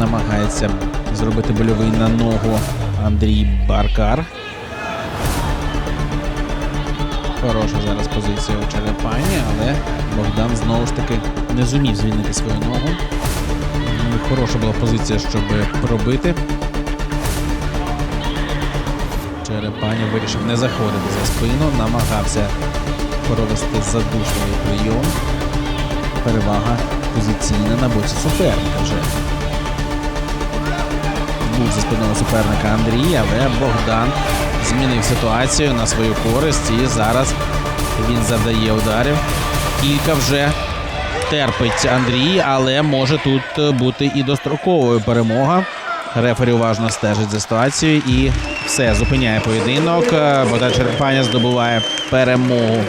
Намагається зробити больовий на ногу Андрій Баркар. Хороша зараз позиція у Черепані, але Богдан знову ж таки не зумів звільнити свою ногу. Ну, Хороша була позиція, щоб пробити. Черепані вирішив не заходити за спину, намагався провести задушливий прийом. Перевага позиційна на боці суперника вже. Був за спиною суперника Андрій, але Богдан змінив ситуацію на свою користь і зараз він завдає ударів. Кілька вже терпить Андрій, але може тут бути і достроковою перемога. Рефері уважно стежить за ситуацією і все зупиняє поєдинок. Богдан Черепаня здобуває перемогу